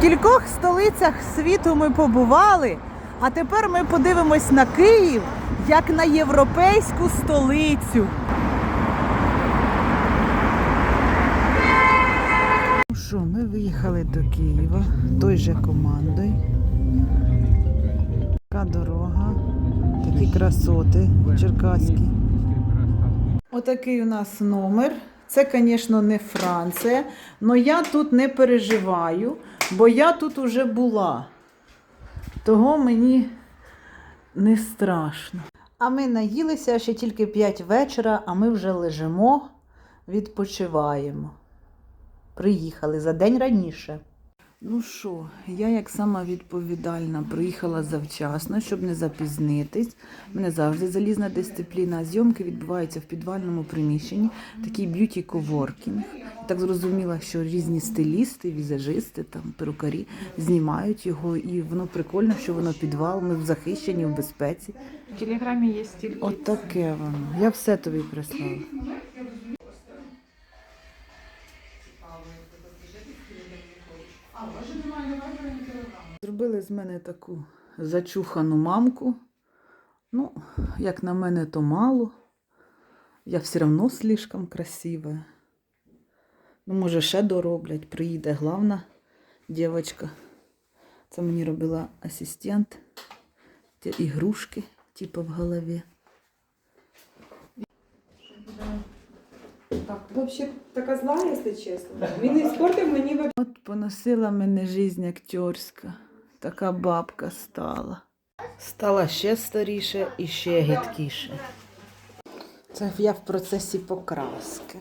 Кількох столицях світу ми побували, а тепер ми подивимось на Київ як на європейську столицю. Ну що, ми виїхали до Києва той же командою. Така дорога, такі красоти черкаські. Отакий у нас номер. Це, звісно, не Франція, але я тут не переживаю, бо я тут уже була. Того мені не страшно. А ми наїлися ще тільки 5 вечора, а ми вже лежимо, відпочиваємо. Приїхали за день раніше. Ну що, я як сама відповідальна приїхала завчасно, щоб не запізнитись. У мене завжди залізна дисципліна. Зйомки відбуваються в підвальному приміщенні, такий б'юті коворкінг. Так зрозуміла, що різні стилісти, візажисти, там перукарі знімають його, і воно прикольно, що воно підвал. Ми в захищенні, в безпеці. В телеграмі є стільки. От таке воно. Я все тобі прислала. Зробили з мене таку зачухану мамку. Ну, як на мене, то мало. Я все одно слишком красива. Ну, може, ще дороблять. Приїде главна дівчинка. Це мені робила асистент. Ті ігрушки, типу, в голові. Так, взагалі така зла, якщо чесно. Він не спортив мені поносила мене жизнь актерська. Така бабка стала. Стала ще старіше і ще гидкіше. Це я в процесі покраски.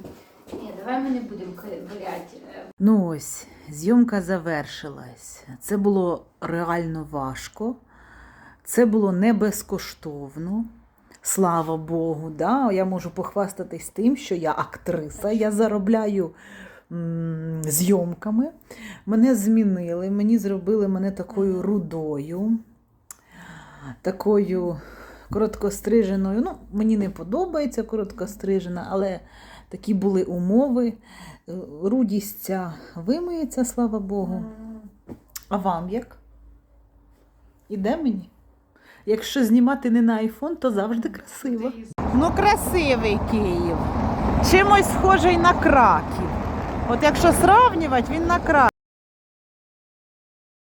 Ні, давай ми не будемо валяти. Ну ось, зйомка завершилась. Це було реально важко. Це було не безкоштовно. Слава Богу, да? я можу похвастатись тим, що я актриса, я заробляю зйомками. Мене змінили, мені зробили мене такою рудою, такою короткостриженою. Ну, мені не подобається короткострижена, але такі були умови. Е, Рудість ця вимиється, слава Богу. А вам як? Іде мені? Якщо знімати не на айфон, то завжди красиво. Ну, красивий Київ. Чимось схожий на Краків. От якщо сравнювати, він на Краків.